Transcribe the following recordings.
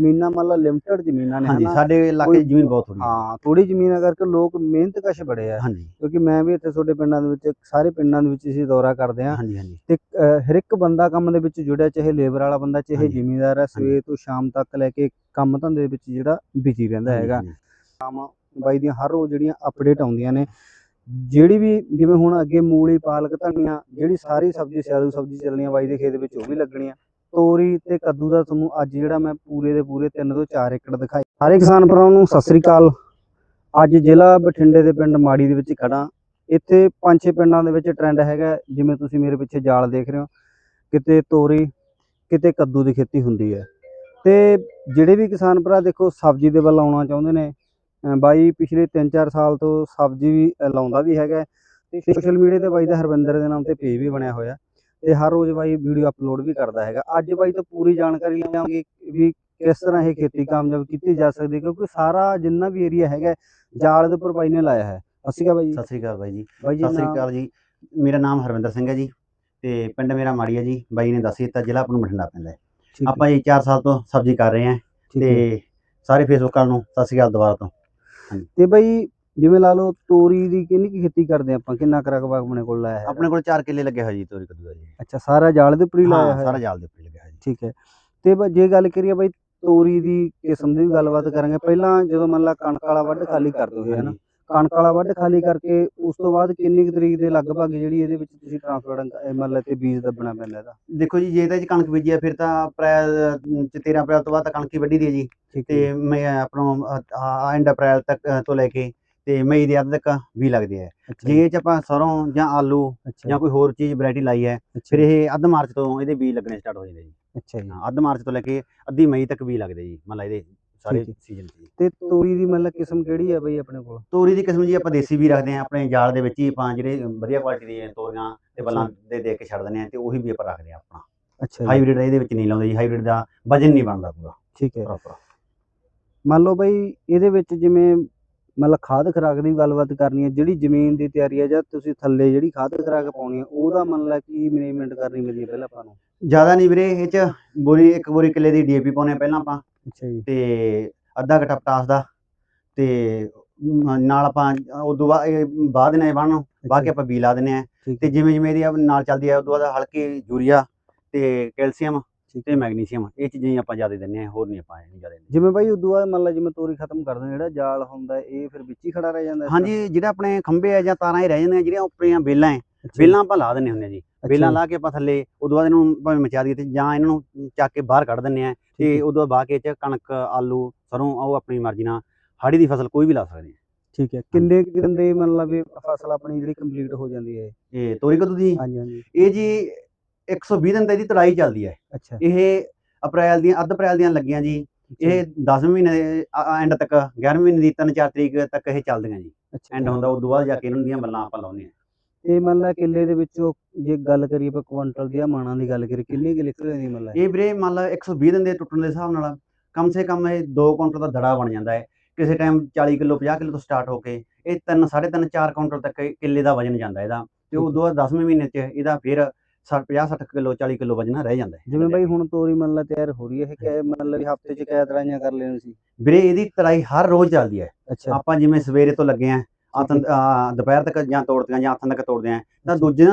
ਜ਼ਮੀਨਾਂ ਮੰਨ ਲਾ ਲਿਮਟਿਡ ਜ਼ਮੀਨਾਂ ਨੇ ਹਾਂਜੀ ਹਨਾ? ਸਾਡੇ ਇਲਾਕੇ 'ਚ ਜ਼ਮੀਨ ਬਹੁਤ ਥੋੜੀ ਹੈ। ਹਾਂ ਥੋੜੀ ਜ਼ਮੀਨਾਂ ਕਰਕੇ ਲੋਕ ਮਿਹਨਤ ਕਸ਼ ਬੜੇ ਆ। ਹਾਂਜੀ। ਕਿਉਂਕਿ ਮੈਂ ਵੀ ਇੱਥੇ ਤੁਹਾਡੇ ਪਿੰਡਾਂ ਦੇ ਵਿੱਚ ਸਾਰੇ ਪਿੰਡਾਂ ਦੇ ਵਿੱਚ ਅਸੀਂ ਦੌਰਾ ਕਰਦੇ ਆ ਹਾਂਜੀ ਹਾਂਜੀ। ਤੇ ਅਹ, ਹਰ ਇੱਕ ਬੰਦਾ ਕੰਮ ਦੇ ਵਿੱਚ ਜੁੜਿਆ ਚਾਹੇ ਲੇਬਰ ਵਾਲਾ ਬੰਦਾ ਚਾਹੇ ਹਾਂਜੀ। ਜ਼ਿਮੀਂਦਾਰ ਹੈ ਸਵੇਰ ਤੋਂ ਸ਼ਾਮ ਤੱਕ ਲੈ ਕੇ ਕੰਮ ਧੰਦੇ ਦੇ ਵਿੱਚ ਜਿਹੜਾ ਬਿਜ਼ੀ ਰਹਿੰਦਾ ਹੈਗਾ। ਹਾਂਜੀ, ਬਾਈ ਦੀਆਂ ਹਰ ਰੋਜ਼ ਜਿਹੜੀਆਂ ਅਪਡੇਟ ਆਉਂਦੀਆਂ ਨੇ। ਜਿਹੜੀ ਵੀ ਜਿਵੇਂ ਹੁਣ ਅੱਗੇ ਮੂਲੀ ਪਾਲਕ ਧਨੀਆ ਜਿਹੜੀ ਸਾਰੀ ਸਬਜ਼ੀ ਸਿਆਲੂ ਸਬਜ਼ੀ ਚੱਲਣੀਆਂ ਬਾਈ ਦੇ ਖੇਤ ਵਿੱਚ ਉਹ ਵੀ ਲੱਗਣੀਆਂ। ਤੋਰੀ ਤੇ ਕੱਦੂ ਦਾ ਤੁਹਾਨੂੰ ਅੱਜ ਜਿਹੜਾ ਮੈਂ ਪੂਰੇ ਦੇ ਪੂਰੇ 3 ਤੋਂ 4 ਏਕੜ ਦਿਖਾਈ ਸਾਰੇ ਕਿਸਾਨ ਭਰਾਵਾਂ ਨੂੰ ਸਤਿ ਸ੍ਰੀ ਅਕਾਲ। ਅੱਜ ਜ਼ਿਲ੍ਹਾ ਬਠਿੰਡੇ ਦੇ ਪਿੰਡ ਮਾੜੀ ਦੇ ਵਿੱਚ ਖੜਾ ਇੱਥੇ ਪੰਜ ਛੇ ਪਿੰਡਾਂ ਦੇ ਵਿੱਚ ਟ੍ਰੈਂਡ ਹੈਗਾ ਜਿਵੇਂ ਤੁਸੀਂ ਮੇਰੇ ਪਿੱਛੇ ਜਾਲ ਦੇਖ ਰਹੇ ਹੋ। ਕਿਤੇ ਤੋਰੀ, ਕਿਤੇ ਕੱਦੂ ਦੀ ਖੇਤੀ ਹੁੰਦੀ ਹੈ। ਤੇ ਜਿਹੜੇ ਵੀ ਕਿਸਾਨ ਭਰਾ ਦੇਖੋ, ਸਬਜ਼ੀ ਦੇ ਵੱਲ ਆਉਣਾ ਚਾਹੁੰਦੇ ਨੇ। ਬਾਈ, ਪਿਛਲੇ 3-4 ਸਾਲ ਤੋਂ ਸਬਜ਼ੀ ਵੀ ਲਾਉਂਦਾ ਵੀ ਹੈਗਾ ਤੇ ਸੋਸ਼ਲ ਮੀਡੀਆ ਤੇ ਬਾਈ ਦਾ ਹਰਵਿੰਦਰ ਦੇ ਨਾਮ ਤੇ ਪੇਜ ਵੀ ਬਣਿਆ ਹੋਇਆ ਤੇ ਹਰ ਰੋਜ਼ ਬਾਈ ਵੀਡੀਓ ਅਪਲੋਡ ਵੀ ਕਰਦਾ ਹੈਗਾ। ਅੱਜ ਬਾਈ ਤੋਂ ਪੂਰੀ ਜਾਣਕਾਰੀ ਲਵਾਂਗੇ ਵੀ ਕਿਸ ਤਰ੍ਹਾਂ ਇਹ ਖੇਤੀ ਕਾਮਯਾਬ ਕੀਤੀ ਜਾ ਸਕਦੀ ਹੈ ਕਿਉਂਕਿ ਸਾਰਾ ਜਿੰਨਾ ਵੀ ਏਰੀਆ ਹੈਗਾ ਜਾਲ ਦੇ ਉੱਪਰ ਬਾਈ ਨੇ ਲਾਇਆ ਹੈ। ਅਸੀਂ ਕਾ ਬਾਈ ਸਤਿ ਸ੍ਰੀ ਅਕਾਲ ਬਾਈ ਜੀ। ਸਤਿ ਸ੍ਰੀ ਅਕਾਲ ਜੀ। ਮੇਰਾ ਨਾਮ ਹਰਵਿੰਦਰ ਸਿੰਘ ਹੈ ਜੀ ਤੇ ਪਿੰਡ ਮੇਰਾ ਮਾੜੀ ਹੈ ਜੀ। ਬਾਈ ਨੇ ਦੱਸ ਦਿੱਤਾ ਜ਼ਿਲ੍ਹਾ ਆਪਣਾ ਬਠਿੰਡਾ ਪੈਂਦਾ ਹੈ। ਆਪਾਂ ਜੀ 4 ਸਾਲ ਤੋਂ ਸਬਜ਼ੀ ਕਰ ਰਹੇ ਹੈ। ਤੇ ਸਾਰੇ ਫੇਸਬੁੱਕਾਂ ਨੂੰ ਸਤਿ ਸ੍ਰੀ ਅਕਾਲ ਦੁਬਾਰਾ ਤੋਂ। ਤੇ ਬਾਈ ਜਿਵੇਂ ਲਾ ਲਓ ਤੋਰੀ ਦੀ ਕਿੰਨੀ ਕੁ ਖੇਤੀ ਕਰਦੇ ਆਪਾਂ? ਕਿੰਨਾ ਕੁ ਰਕਬਾ ਆਪਣੇ ਕੋਲ ਲਾਇਆ ਹੈ ਆਪਣੇ ਕੋਲ 4 ਕਿੱਲੇ ਲੱਗੇ ਹੋਏ ਜੀ ਤੋਰੀ ਕੱਦੂ ਦਾ ਜੀ। ਅੱਛਾ ਸਾਰਾ ਜਾਲ ਦੇ ਉੱਪਰ ਹੀ ਲਾਇਆ ਹਾਂ ਹੈ ਸਾਰਾ ਜਾਲ ਦੇ ਉੱਪਰ ਹੀ ਲੱਗਿਆ ਜੀ। ਠੀਕ ਹੈ। ਤੇ ਬ- ਜੇ ਗੱਲ ਕਰੀਏ ਬਾਈ ਤੋਰੀ ਦੀ ਕਿਸਮ ਦੀ ਵੀ ਗੱਲਬਾਤ ਕਰਾਂਗੇ ਪਹਿਲਾਂ ਜਦੋਂ ਮੰਨ ਲਾ ਕਣਕ ਵਾਲਾ ਵੱਢ ਖਾਲੀ ਕਰਦੇ ਹੋਏ ਹਨਾ ਕਣਕ ਵਾਲਾ ਵੱਢ ਖਾਲੀ ਕਰਕੇ ਉਸ ਤੋਂ ਬਾਅਦ ਕਿੰਨੀ ਕੁ ਤਰੀਕ ਦੇ ਲਗਭਗ ਜਿਹੜੀ ਇਹਦੇ ਵਿੱਚ ਤੁਸੀਂ ਟ੍ਰਾਂਸਪੋਰਟ ਮੰਨ ਲਾ ਤੇ ਬੀਜ ਦੱਬਣਾ ਪੈਂਦਾ ਇਹਦਾ? ਦੇਖੋ ਜੀ ਜੇ ਤਾਂ ਜੀ ਕਣਕ ਬੀਜੀ ਹੈ ਫਿਰ ਤਾਂ ਅਪ੍ਰੈਲ ਅ, ਚ 13 ਅਪ੍ਰੈਲ ਤੋਂ ਬਾਅਦ ਤਾਂ ਕਣਕ ਹੀ ਵੱਢੀ ਦੀ ਹੈ ਜੀ। ਠੀਕ ਤੇ ਮੈਂ ਆਪਣਾ ਐਂਡ ਅਪ੍ਰੈਲ ਤੱਕ ਅ, ਤੋਂ ਲੈ ਕੇ ਤੇ ਮਈ ਦੇ ਅੱਧ ਤੱਕ ਵੀ ਲੱਗਦੇ ਆ। ਜੇ ਚ ਆਪਾਂ ਸਰੋਂ ਜਾਂ ਆਲੂ ਜਾਂ ਕੋਈ ਹੋਰ ਚੀਜ਼ ਵੈਰਾਈਟੀ ਲਾਈ ਹੈ ਫਿਰ ਇਹ ਅੱਧ ਮਾਰਚ ਤੋਂ ਇਹਦੇ ਬੀਜ ਲੱਗਣੇ ਸਟਾਰਟ ਹੋ ਜਾਂਦੇ ਜੀ। ਅੱਛਾ ਜੀ। ਹਾਂ ਅੱਧ ਮਾਰਚ ਤੋਂ ਲੈ ਕੇ ਅੱਧੀ ਮਈ ਤੱਕ ਵੀ ਲੱਗਦੇ ਜੀ ਮਤਲਬ ਇਹਦੇ ਸਾਰੇ। ਸੀਜ਼ਨ ਜੀ। ਤੇ ਤੋਰੀ ਦੀ ਮੰਨ ਲਾ ਕਿਸਮ ਕਿਹੜੀ ਹੈ ਬਾਈ ਆਪਣੇ ਕੋਲ? ਤੋਰੀ ਦੀ ਕਿਸਮ ਜੀ ਆਪਾਂ ਦੇਸੀ ਵੀ ਰੱਖਦੇ ਆ ਆਪਣੇ ਜਾਲ ਦੇ ਵਿੱਚ ਹੀ ਆਪਾਂ ਜਿਹੜੇ ਵਧੀਆ ਕੁਆਲਿਟੀ ਦੀਆਂ ਤੋਰੀਆਂ ਤੇ ਬੱਲਾਂ ਦੇ ਦੇ ਕੇ ਛੱਡ ਦਿੰਦੇ ਆ ਤੇ ਉਹੀ ਵੀ ਆਪਾਂ ਰੱਖਦੇ ਆ ਆਪਣਾ। ਅੱਛਾ ਹਾਈਬ੍ਰਿਡ ਇਹਦੇ ਵਿੱਚ ਨਹੀਂ ਲਾਉਂਦੇ ਜੀ ਹਾਈਬ੍ਰਿਡ ਦਾ ਵਜਨ ਨਹੀਂ ਬਣਦਾ ਪੂਰਾ ਠੀਕ ਹੈ। ਪ੍ਰੋਪਰ ਮੰਨ ਲਓ ਬਾਈ ਇਹਦੇ ਵਿੱਚ ਜਿਵੇਂ ਮਤਲਬ ਖਾਦ ਖੁਰਾਕ ਦੀ ਗੱਲਬਾਤ ਕਰਨੀ ਹੈ ਜਿਹੜੀ ਜ਼ਮੀਨ ਦੀ ਤਿਆਰੀ ਹੈ ਜਾਂ ਤੁਸੀਂ ਥੱਲੇ ਜਿਹੜੀ ਖਾਦ ਖੁਰਾਕ ਪਾਉਣੀ ਹੈ ਉਹਦਾ ਮੰਨ ਲਾ ਕੀ ਮੈਨੇਜਮੈਂਟ ਕਰਨੀ ਪੈਂਦੀ ਹੈ ਪਹਿਲਾਂ ਆਪਾਂ ਨੂੰ। ਜ਼ਿਆਦਾ ਨਹੀਂ ਵੀਰੇ ਇਹ ਚ ਬੋਰੀ ਇੱਕ ਬੋਰੀ ਕਿੱਲੇ ਦੀ ਡੀਏਪੀ ਪਾਉਨੇ ਆ ਪਹਿਲਾਂ ਆਪਾਂ। ਅੱਛਾ ਜੀ। ਤੇ ਅੱਧਾ ਘਟਾ ਪਟਾਸ ਦਾ ਤੇ ਨਾਲ ਆਪਾਂ ਉਦੋਂ ਬਾਅਦ ਬਾਅਦ ਨੇ ਬਣ ਬਾਅਦ ਕੇ ਆਪਾਂ ਬੀ ਲਾ ਦਿੰਨੇ ਆ ਤੇ ਜਿਵੇਂ ਜਿਵੇਂ ਇਹਦੀ ਨਾਲ ਚੱਲਦੀ ਆ ਉਦੋਂ ਬਾਅਦ ਹਲਕੀ ਯੂਰੀਆ ਤੇ ਕੈਲਸ਼ੀਅਮ ਠੀਕ ਤੇ ਮੈਗਨੀਸ਼ੀਅਮ ਇਹ ਚੀਜ਼ਾਂ ਹੀ ਆਪਾਂ ਜ਼ਿਆਦਾ ਦਿੰਨੇ ਆ ਹੋਰ ਨਹੀਂ ਆਪਾਂ ਇਹ ਜ਼ਿਆਦਾ ਦਿੰਦੇ। ਜਿਵੇਂ ਬਾਈ ਉਦੋਂ ਬਾਅਦ ਮੰਨ ਲਾ ਜਿਵੇਂ ਤੋਰੀ ਖਤਮ ਕਰ ਦਿੰਦੇ ਜਿਹੜਾ ਜਾਲ ਹੁੰਦਾ ਇਹ ਫਿਰ ਵਿੱਚ ਹੀ ਖੜਾ ਰਹਿ ਜਾਂਦਾ? ਹਾਂਜੀ ਜਿਹੜਾ ਆਪਣੇ ਖੰਭੇ ਆ ਜਾਂ ਤਾਰਾਂ ਹੀ ਰਹਿ ਜਾਂਦੀਆਂ ਜਿਹੜੀਆਂ ਉੱਪਰੀਆਂ ਬੇਲਾਂ ਹੈ ਬੇਲਾਂ ਆਪਾਂ ਲਾ ਦਿੰਨੇ ਹੁੰਦੇ ਆ ਜੀ। ਬੇਲਾਂ ਲਾ ਕੇ ਆਪਾਂ ਥੱਲੇ ਉਦੋਂ ਬਾਅਦ ਇਹਨੂੰ ਭਾਵੇਂ ਮਚਾ ਦਈਏ ਤੇ ਜਾਂ ਇਹਨਾਂ ਨੂੰ ਚੱਕ ਕੇ ਬਾਹਰ ਕੱਢ ਦਿੰਨੇ ਆ ਤੇ ਉਦੋਂ ਬਾਅਦ ਕੇ ਚ ਕਣਕ ਆਲੂ ਸਰੋਂ ਉਹ ਆਪਣੀ ਮਰਜ਼ੀ ਨਾਲ ਹਾੜੀ ਦੀ ਫਸਲ ਕੋਈ ਵੀ ਲਾ ਸਕਦੇ ਆ ਠੀਕ ਹੈ। ਕਿੰਨੇ ਦਿਨ ਦੇ ਵੀ ਫਸਲ ਆਪਣੀ ਜਿਹੜੀ ਕੰਪਲੀਟ ਹੋ ਜਾਂਦੀ ਹੈ? ਇਹ ਤੋਰੀ ਕੱਦੂ ਦੀ? ਹਾਂਜੀ ਹਾਂਜੀ। ਇਹ ਜੀ 120 ਦਿਨ ਤਾਂ ਇਹਦੀ ਤੜਾਈ ਚੱਲਦੀ ਹੈ। ਅੱਛਾ। ਇਹ ਅਪ੍ਰੈਲ ਦੀਆਂ ਅੱਧ ਅਪ੍ਰੈਲ ਦੀਆਂ ਲੱਗੀਆਂ ਜੀ। ਇਹ 10ਵੇਂ ਮਹੀਨੇ ਦੇ ਐਂਡ ਤੱਕ 11ਵੇਂ ਮਹੀਨੇ ਦੀ 3-4 ਤਰੀਕ ਤੱਕ ਇਹ ਚੱਲਦੀਆਂ ਜੀ। ਐਂਡ ਹੁੰਦਾ ਉਦੋਂ ਬਾਅਦ ਜਾ ਕੇ ਇਹਨਾਂ ਦੀਆਂ ਬੱਲਾਂ ਆਪਾਂ ਲਾਉਂਦੇ ਆ ਇਹ ਮੰਨ ਲਾ ਕਿੱਲੇ ਦੇ ਵਿੱਚੋਂ ਜੇ ਗੱਲ ਕਰੀਏ ਆਪਾਂ ਕੁਆਂਟਲ ਦੀ ਜਾਂ ਮਾਣਾ ਦੀ ਗੱਲ ਕਰੀਏ ਕਿੰਨੀ ਕੁ ਨਿਕਲ ਜਾਂਦੀ ਮੰਨ ਲਾ ਇਹ ਵੀਰੇ ਮੰਨ ਲਾ 120 ਦਿਨ ਦੇ ਟੁੱਟਣ ਦੇ ਹਿਸਾਬ ਨਾਲ ਕਮ ਸੇ ਕਮ ਇਹ 2 ਕੁਇੰਟਲ ਦਾ ਦੜਾ ਬਣ ਜਾਂਦਾ ਹੈ। ਕਿਸੇ ਟਾਈਮ 40 ਕਿਲੋ 50 ਕਿਲੋ ਤੋਂ ਸਟਾਰਟ ਹੋ ਕੇ ਇਹ 3 3.5 4 ਕੁਇੰਟਲ ਤੱਕ ਕਿੱਲੇ ਦਾ ਵਜਨ ਜਾਂਦਾ ਇਹਦਾ। ਤੇ ਉਦੋਂ ਬਾਅਦ 10ਵੇਂ ਮਹੀਨੇ 'ਚ ਇਹਦਾ ਫਿਰ 50 60 ਕਿਲੋ 40 ਕਿਲੋ ਵਜਨ ਰਹਿ ਜਾਂਦਾ ਹੈ ਜਿਵੇਂ ਬਾਈ ਹੁਣ ਤੋਰੀ ਮੰਨ ਲਾ ਤਿਆਰ ਹੋ ਰਹੀ ਹੈ ਕਿ ਮੰਨ ਲਾ ਵੀ ਹਫ਼ਤੇ ਚ ਕਿਆ ਤਰਾਈਆਂ ਕਰ ਲੈਣੀ ਸੀ। ਵੀਰੇ ਇਹਦੀ ਤੜਾਈ ਹਰ ਰੋਜ਼ ਚੱਲਦੀ ਹੈ। ਆਪਾਂ ਜਿਵੇਂ ਸਵੇਰੇ ਤੋਂ ਲੱਗੇ ਆ ਅਹ ਦੁਪਹਿਰ ਤੱਕ ਜਾਂ ਤੋੜਦੇ ਆ ਜਾਂ ਆਥਨ ਤੱਕ ਤੋੜਦੇ ਆ ਤਾਂ ਦੂਜੇ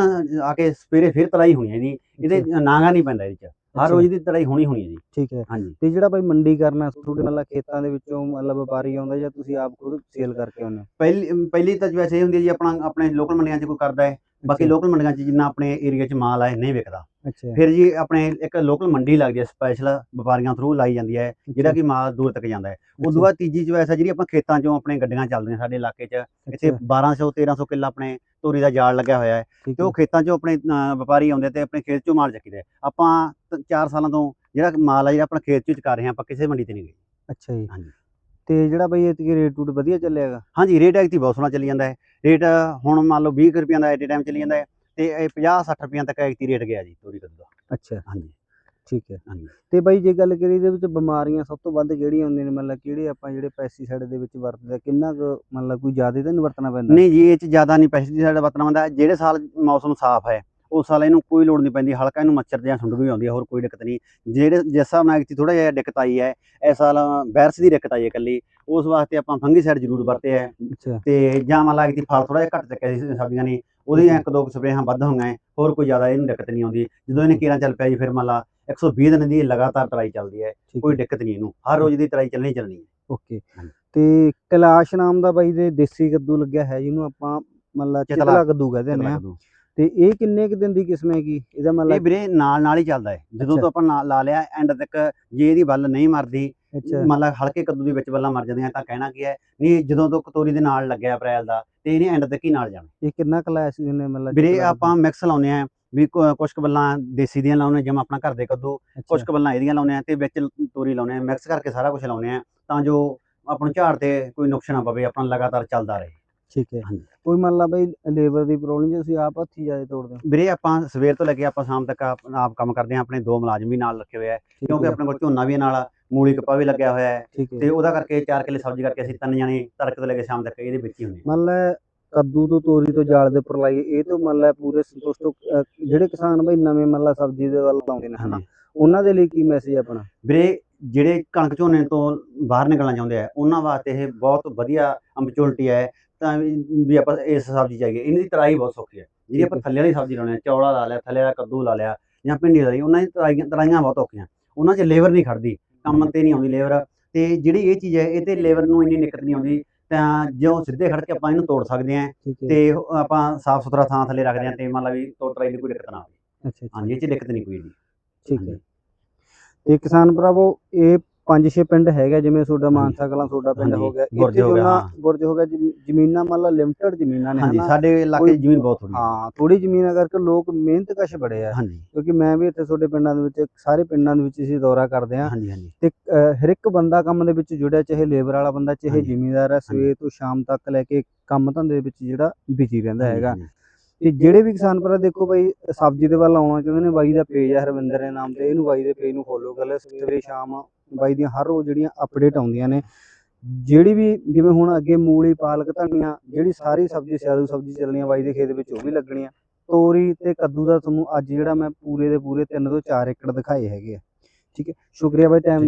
ਆ ਕੇ ਸਵੇਰੇ ਫਿਰ ਤੜਾਈ ਹੋਣੀ ਹੈ ਇਹਦੀ। ਇਹਦੇ ਨਾਗਾ ਨਹੀਂ ਪੈਂਦਾ ਇਹਦੇ ਚ। ਹਰ ਰੋਜ਼ ਦੀ ਤੜਾਈ ਹੋਣੀ ਹੋਣੀ ਹੈ ਜੀ। ਠੀਕ ਹੈ। ਹਾਂਜੀ। ਤੇ ਜਿਹੜਾ ਬਾਈ ਮੰਡੀ ਕਰਨਾ ਤੁਹਾਡੇ ਮੰਨ ਲਾ ਖੇਤਾਂ ਦੇ ਵਿੱਚੋਂ ਮਤਲਬ ਵਪਾਰੀ ਆਉਂਦਾ ਜਾਂ ਤੁਸੀਂ ਆਪ ਖੁਦ ਸੇਲ ਕਰਕੇ ਆਉਂਦੇ ਹੋ? ਪਹਿਲੀ ਪਹਿਲੀ ਤਾਂ ਵੈਸੇ ਇਹ ਹੁੰਦੀ ਹੈ ਜੀ ਆਪਣਾ ਆਪਣੇ ਲੋਕਲ ਮੰਡੀਆਂ 'ਚ ਕੋਈ ਕਰਦਾ ਹੈ। ਬਾਕੀ ਲੋਕਲ ਮੰਡੀਆਂ 'ਚ ਜਿੰਨਾ ਆਪਣੇ ਏਰੀਆ 'ਚ ਮਾਲ ਆਏ ਨਹੀਂ ਵਿਕਦਾ। ਅੱਛਾ। ਫਿਰ ਜੀ ਆਪਣੇ ਇੱਕ ਲੋਕਲ ਮੰਡੀ ਲੱਗਦੀ ਹੈ ਸਪੈਸ਼ਲ ਵਪਾਰੀਆਂ ਥਰੂ ਲਾਈ ਜਾਂਦੀ ਹੈ ਜਿਹੜਾ ਕਿ ਮਾਲ ਦੂਰ ਤੱਕ ਜਾਂਦਾ ਹੈ। ਉਸ ਤੋਂ ਬਾਅਦ ਤੀਜੀ ਚੋਇਸ ਹੈ ਜਿਹੜੀ ਆਪਾਂ ਖੇਤਾਂ 'ਚੋਂ ਆਪਣੇ ਗੱਡੀਆਂ ਚੱਲਦੀਆਂ ਸਾਡੇ ਇਲਾਕੇ 'ਚ ਇੱਥੇ 1200 1300 ਕਿੱਲਾ ਆਪਣੇ ਤੋਰੀ ਦਾ ਜਾਲ ਲੱਗਿਆ ਹੋਇਆ ਹੈ ਤੇ ਉਹ ਖੇਤਾਂ 'ਚੋਂ ਆਪਣੇ ਵਪਾਰੀ ਆਉਂਦੇ ਤੇ ਆਪਣੇ ਖੇਤ 'ਚੋਂ ਮਾਲ ਚੱਕੀਦਾ। ਆਪਾਂ 4 ਸਾਲਾਂ ਤੋਂ ਜਿਹੜਾ ਮਾਲ ਹੈ ਜਿਹੜਾ ਆਪਣਾ ਖੇਤ 'ਚ ਚੁਕਾ ਰਹੇ ਆਪਾਂ ਕਿਸੇ ਮੰਡੀ ਤੇ ਨਹੀਂ ਗਏ। ਅੱਛਾ ਜੀ। ਹਾਂਜੀ। ਤੇ ਜਿਹੜਾ ਬਾਈ ਇਹ ਰੇਟ ਟੂਟ ਵਧੀਆ ਚੱਲਿਆਗਾ ਹਾਂਜੀ ਰੇਟ ਐਕਟੀ ਬਹੁਤ ਸੋਹਣਾ ਚੱਲੀ ਜਾਂਦਾ ਹੈ। ਰੇਟ ਹੁਣ ਮੰਨ ਲਓ 20 ਕੁ ਰੁਪਈਆਂ ਦਾ ਐਟ ਟਾਈਮ ਚੱਲੀ ਜਾਂਦਾ ਹੈ ਤੇ ਇਹ 50 60 ਰੁਪਈਆਂ ਤੱਕ ਐਕਟੀ ਰੇਟ ਗਿਆ ਜੀ ਤੋਰੀ ਕੱਦੂ ਦਾ। ਅੱਛਾ। ਹਾਂਜੀ। ਠੀਕ ਹੈ। ਹਾਂਜੀ। ਤੇ ਬਾਈ ਜੇ ਗੱਲ ਕਰੀਏ ਇਹਦੇ ਵਿੱਚ ਬਿਮਾਰੀਆਂ ਸਭ ਤੋਂ ਵੱਧ ਕਿਹੜੀਆਂ ਹੁੰਦੀਆਂ ਨੇ? ਮਤਲਬ ਕਿਹੜੇ ਆਪਾਂ ਜਿਹੜੇ ਪੈਸਟੀਸਾਈਡ ਦੇ ਵਿੱਚ ਵਰਤਦੇ ਕਿੰਨਾ ਕੁ ਮਤਲਬ ਕੋਈ ਜ਼ਿਆਦਾ ਤਾਂ ਨਹੀਂ ਵਰਤਣਾ ਪੈਂਦਾ? ਨਹੀਂ ਜੀ ਇਹ ਚ ਜ਼ਿਆਦਾ ਨਹੀਂ ਪੈਸਟੀਸਾਈਡ ਵਰਤਣਾ ਪੈਂਦਾ। ਜਿਹੜੇ ਸਾਲ ਮੌਸਮ ਸਾਫ਼ ਹੈ ਉਸ ਸਾਲ ਇਹਨੂੰ ਕੋਈ ਲੋੜ ਨਹੀਂ ਪੈਂਦੀ ਹਲਕਾ ਇਹਨੂੰ ਮੱਛਰ ਜਾਂ ਸੁੰਡ ਵੀ ਆਉਂਦੀ ਹੈ ਹੋਰ ਕੋਈ ਦਿੱਕਤ ਨਹੀਂ। ਜਿਹੜੇ ਜਿਸ ਹਿਸਾਬ ਨਾਲ ਥੋੜਾ ਜਿਹਾ ਦਿੱਕਤ ਆਈ ਹੈ ਇਸ ਸਾਲ ਵਾਇਰਸ ਦੀ ਦਿੱਕਤ ਆਈ ਹੈ ਇਕੱਲੀ ਉਸ ਵਾਸਤੇ ਆਪਾਂ ਫੰਗੀਸਾਈਡ ਜ਼ਰੂਰ ਵਰਤੇ ਹੈ। ਤੇ ਜਾਂ ਮੰਨ ਲਾ ਕਿ ਫਲ ਥੋੜਾ ਜਿਹਾ ਘੱਟ ਚੱਕਿਆ ਸੀ ਸਬਜ਼ੀਆਂ ਨੇ ਉਹਦੀਆਂ ਇੱਕ ਦੋ ਕੁ ਸਪਰੇਹਾਂ ਵੱਧ ਹੋਈਆਂ ਹੋਰ ਕੋਈ ਜ਼ਿਆਦਾ ਇਹਨੂੰ ਦਿੱਕਤ ਨਹੀਂ ਆਉਂਦੀ। ਜਦੋਂ ਇਹਨੇ ਕੀੜਾ ਚੱਲ ਪਿਆ ਜੀ ਫਿਰ ਮੰਨ ਲਾ 120 ਦਿਨ ਦੀ ਲਗਾਤਾਰ ਤਰਾਈ ਚੱਲਦੀ ਹੈ ਕੋਈ ਦਿੱਕਤ ਨਹੀਂ ਇਹਨੂੰ। ਹਰ ਰੋਜ਼ ਦੀ ਤਰਾਈ ਚੱਲਣੀ ਚੱਲਣੀ ਹੈ। ਓਕੇ। ਤੇ ਕੈਲਾਸ਼ ਨਾਮ ਦਾ ਬਾਈ ਦੇ ਦੇਸੀ ਕੱਦੂ ਲੱਗਿਆ ਹੈ ਜਿਹਨੂੰ ਆਪਾਂ ਮਤਲਬ ਚਿਤਲਾ। ਚਿਤਲਾ ਕੱਦੂ ਕਹਿੰਦੇ ਨੇ। ਆ। ਤੇ ਇਹ ਕਿੰਨੇ ਕੁ ਦਿਨ ਦੀ ਕਿਸਮ ਹੈਗੀ? ਇਹਦਾ ਇਹ ਮਤਲਬ ਵੀਰੇ ਨਾਲ ਨਾਲ ਹੀ ਚੱਲਦਾ ਹੈ। ਜਦੋਂ ਅੱਛਾ। ਤੋਂ ਆਪਾਂ ਨਾਲ ਲਾ ਲਿਆ ਐਂਡ ਤੱਕ ਜੇ ਇਹਦੀ ਵੱਲ ਨਹੀਂ ਮਰਦੀ ਅੱਛਾ। ਲਾ ਹਲਕੇ ਕੱਦੂ ਦੇ ਵਿੱਚ ਵੱਲਾਂ ਮਰ ਜਾਂਦੀਆਂ ਤਾਂ ਕਹਿਣਾ ਕੀ ਹੈ? ਨਹੀਂ ਜਦੋਂ ਤੋਂ ਕਤੋਰੀ ਦੇ ਨਾਲ ਲੱਗਿਆ ਅਪ੍ਰੈਲ ਦਾ ਤੇ ਇਹਨੇ ਐਂਡ ਤੱਕ ਹੀ ਨਾਲ ਜਾਣਾ। ਇਹ ਕਿੰਨਾ ਕਲਾਸ ਨੇ ਮਤਲਬ ਵੀਰੇ ਆਪਾਂ ਮਿਕਸ ਲਾਉਨੇ ਆ ਵੀ ਕੁ- ਕੁਛ ਕੁ ਵੱਲਾਂ ਦੇਸੀ ਦੀਆਂ ਲਾਉਨੇ ਜਿਵੇਂ ਆਪਣਾ ਘਰ ਦੇ ਕੱਦੂ? ਕੁਛ ਕੁ ਵੱਲਾਂ ਇਹਦੀਆਂ ਲਾਉਨੇ ਆ ਤੇ ਵਿੱਚ ਤੋਰੀ ਲਾਉਨੇ ਆ ਮਿਕਸ ਕਰਕੇ ਸਾਰਾ ਕੁਝ ਲਾਉਨੇ ਆ ਤਾਂ ਜੋ ਆਪਾਂ ਨੂੰ ਝਾੜ ਤੇ ਕੋਈ ਨੁਕਸ ਨਾ ਪਵੇ ਆਪਣਾ ਲਗਾਤਾਰ ਚੱਲਦਾ ਰਹੇ। ਠੀਕ ਹੈ। ਹਾਂਜੀ। ਕੋਈ ਮੰਨ ਲਾ ਬਾਈ ਲੇਬਰ ਦੀ ਪ੍ਰੋਬਲਮ ਜੇ ਤੁਸੀਂ ਆਪ ਹੱਥੀ ਜ਼ਿਆਦਾ ਤੋੜਦੇ ਹੋ। ਵੀਰੇ ਆਪਾਂ ਸਵੇਰ ਤੋਂ ਲੈ ਕੇ ਆਪਾਂ ਸ਼ਾਮ ਤੱਕ ਆਪ ਆਪ ਕੰਮ ਕਰਦੇ ਆ ਆਪਣੇ ਦੋ ਮੁਲਾਜ਼ਮ ਵੀ ਨਾਲ ਰੱਖੇ ਹੋਏ ਆ। ਕਿਉਂਕਿ ਹੈ, ਆਪਣੇ ਕੋਲ ਝੋਨਾ ਵੀ ਹੈ ਨਾਲ ਮੂਲੀ ਕਪਾ ਵੀ ਲੱਗਿਆ ਹੋਇਆ ਹੈ। ਠੀਕ ਹੈ। ਤੇ ਉਹਦਾ ਕਰਕੇ 4 ਕਿੱਲੇ ਸਬਜ਼ੀ ਕਰਕੇ ਅਸੀਂ ਤਿੰਨ ਜਣੇ ਤੜਕੇ ਤੋਂ ਲੈ ਕੇ ਸ਼ਾਮ ਤੱਕ ਇਹਦੇ ਵਿੱਚ ਹੀ ਹੁੰਦੇ ਹਾਂ। ਮੰਨ ਲੈ ਕੱਦੂ ਤੋਂ ਤੋਰੀ ਤੋਂ ਜਾਲ ਦੇ ਉੱਪਰ ਲਾਈਏ ਇਹ ਤੋਂ ਮੰਨ ਲੈ ਪੂਰੇ ਸੰਤੁਸ਼ਟ ਹੋ- ਅਹ ਜਿਹੜੇ ਕਿਸਾਨ ਬਾਈ ਨਵੇਂ ਮੰਨ ਲਾ ਸਬਜ਼ੀ ਦੇ ਵੱਲ ਲਾਉਂਦੇ ਨੇ ਹਨਾ ਹਾਂਜੀ। ਉਹਨਾਂ ਦੇ ਲਈ ਕੀ ਮੈਸੇਜ ਆਪਣਾ? ਵੀਰੇ ਜਿਹੜੇ ਕਣਕ ਝੋਨੇ ਤੋਂ ਬਾਹਰ ਨਿਕਲਣਾ ਚਾਹੁੰਦੇ ਆ ਉਹਨਾਂ ਵਾਸਤੇ ਇਹ ਬਹੁਤ ਵਧੀਆ ਅਪਰਚੁਨਿਟੀ ਹੈ ਤਾਂ ਵੀ ਆਪਾਂ ਇਸ ਸਬਜ਼ੀ ਚਾਹੀਏ ਇਹਨਾਂ ਦੀ ਤਰਾਈ ਬਹੁਤ ਸੌਖੀ ਹੈ। ਜਿਹੜੀ ਆਪਾਂ ਥੱਲੇ ਵਾਲੀ ਸਬਜ਼ੀ ਲਾਉਣੇ ਆ ਚੌੜਾ ਲਾ ਲਿਆ ਥੱਲੇ ਵਾਲਾ ਕੱਦੂ ਲਾ ਲਿਆ ਜਾਂ ਭਿੰਡੀ ਲਾ ਲਈ ਉਹਨਾਂ ਦੀ ਤਰਾਈਆਂ ਤਰਾਈਆਂ ਬਹੁਤ ਔਖੀਆਂ। ਉਹਨਾਂ 'ਚ ਲੇਬਰ ਨਹੀਂ ਖੜਦੀ ਕੰਮ ਤੇ ਨਹੀਂ ਆਉਂਦੀ ਲੇਬਰ। ਤੇ ਜਿਹੜੀ ਇਹ ਚੀਜ਼ ਹੈ ਇਹ ਤੇ ਲੇਬਰ ਨੂੰ ਇੰਨੀ ਦਿੱਕਤ ਨਹੀਂ ਆਉਂਦੀ। ਤਾਂ ਜੋ ਸਿੱਧੇ ਖੜ ਕੇ ਆਪਾਂ ਇਹਨੂੰ ਤੋੜ ਸਕਦੇ ਹਾਂ ਹੈ। ਤੇ ਉਹ ਆਪਾਂ ਸਾਫ਼ ਸੁਥਰਾ ਥਾਂ ਥੱਲੇ ਰੱਖਦੇ ਹਾਂ ਤੇ ਮੰਨ ਲਾ ਵੀ ਤੋੜ ਤਰਾਈ ਦੀ ਕੋਈ ਦਿੱਕਤ ਨਾ ਆਵੇ। ਹਾਂਜੀ ਇਹ 'ਚ ਦਿੱਕਤ ਨਹੀਂ ਕੋਈ ਜੀ ਠੀਕ ਹੈ। ਤੇ ਕਿਸਾਨ ਭਰਾਵੋ ਇਹ ਪੰਜ ਛੇ ਪਿੰਡ ਹੈਗਾ ਜਿਵੇਂ ਤੁਹਾਡਾ ਮਾਨਸਾ ਕਲਾਂ ਤੁਹਾਡਾ ਪਿੰਡ ਹੋ ਗਿਆ। ਇੱਥੇ ਹੋ ਗਿਆ, ਜੋਨਾ- ਹਾਂ। ਗਿਆ ਜ਼ਮੀ- ਜ਼ਮੀਨਾਂ ਮੰਨ ਲਾ ਲਿਮਟਿਡ ਜ਼ਮੀਨਾਂ ਨੇ ਹਾਂਜੀ ਸਾਡੇ ਇਲਾਕੇ 'ਚ ਜ਼ਮੀਨ ਬਹੁਤ ਥੋੜੀ ਹੈ ਥੋੜੀ ਜ਼ਮੀਨਾਂ ਕਰਕੇ ਲੋਕ ਮਿਹਨਤ ਕਸ਼ ਬੜੇ ਆ। ਕਿਉਂਕਿ ਮੈਂ ਵੀ ਇੱਥੇ ਤੁਹਾਡੇ ਪਿੰਡਾਂ ਦੇ ਵਿੱਚ ਸਾਰੇ ਪਿੰਡਾਂ ਦੇ ਵਿੱਚ ਅਸੀਂ ਦੌਰਾ ਕਰਦੇ ਆ ਹਾਂਜੀ ਹਾਂਜੀ। ਤੇ ਹਰ ਇੱਕ ਬੰਦਾ ਕੰਮ ਦੇ ਵਿੱਚ ਜੁੜਿਆ ਚਾਹੇ ਲੇਬਰ ਵਾਲਾ ਬੰਦਾ ਚਾਹੇ। ਜ਼ਿਮੀਂਦਾਰ ਹੈ ਸਵੇਰ ਤੋਂ ਸ਼ਾਮ ਤੱਕ ਲੈ ਕੇ ਕੰਮ ਧੰਦੇ ਦੇ ਵਿੱਚ ਜਿਹੜਾ ਬਿਜ਼ੀ ਰਹਿੰਦਾ ਹੈਗਾ। ਤੇ ਜਿਹੜੇ ਵੀ ਕਿਸਾਨ ਭਰਾ ਦੇਖੋ ਬਾਈ ਸਬਜ਼ੀ ਦੇ ਵੱਲ ਆਉਣਾ ਚਾਹੁੰਦੇ ਨੇ ਬਾਈ ਦਾ ਪੇਜ ਹੈ ਹਰਵਿੰਦਰ ਦੇ ਨਾਮ ਤੇ ਇਹਨੂੰ ਬਾਈ ਦੇ ਪੇਜ ਨੂੰ ਫੋਲੋ ਕਰ ਲਿਓ ਸਵੇਰੇ ਸ਼ਾਮ ਬਾਈ ਦੀਆਂ ਹਰ ਰੋਜ਼ ਜਿਹੜੀਆਂ ਅਪਡੇਟ ਆਉਂਦੀਆਂ ਨੇ। ਜਿਹੜੀ ਵੀ ਜਿਵੇਂ ਹੁਣ ਅੱਗੇ ਮੂਲੀ, ਪਾਲਕ, ਧਨੀਆ, ਜਿਹੜੀ ਸਾਰੀ ਸਬਜ਼ੀ, ਸਿਆਲੂ ਸਬਜ਼ੀ ਚੱਲਣੀ ਆ ਬਾਈ ਦੇ ਖੇਤ ਵਿੱਚ, ਉਹ ਵੀ ਲੱਗਣੀ ਆ। ਤੋਰੀ ਤੇ ਕੱਦੂ ਦਾ ਤੁਹਾਨੂੰ ਅੱਜ ਜਿਹੜਾ ਮੈਂ ਪੂਰੇ ਦੇ ਪੂਰੇ 3 ਤੋਂ 4 ਏਕੜ ਦਿਖਾਏ ਹੈਗੇ ਆ। ਠੀਕ ਹੈ। ਸ਼ੁਕਰੀਆ ਬਾਈ ਟਾਈਮ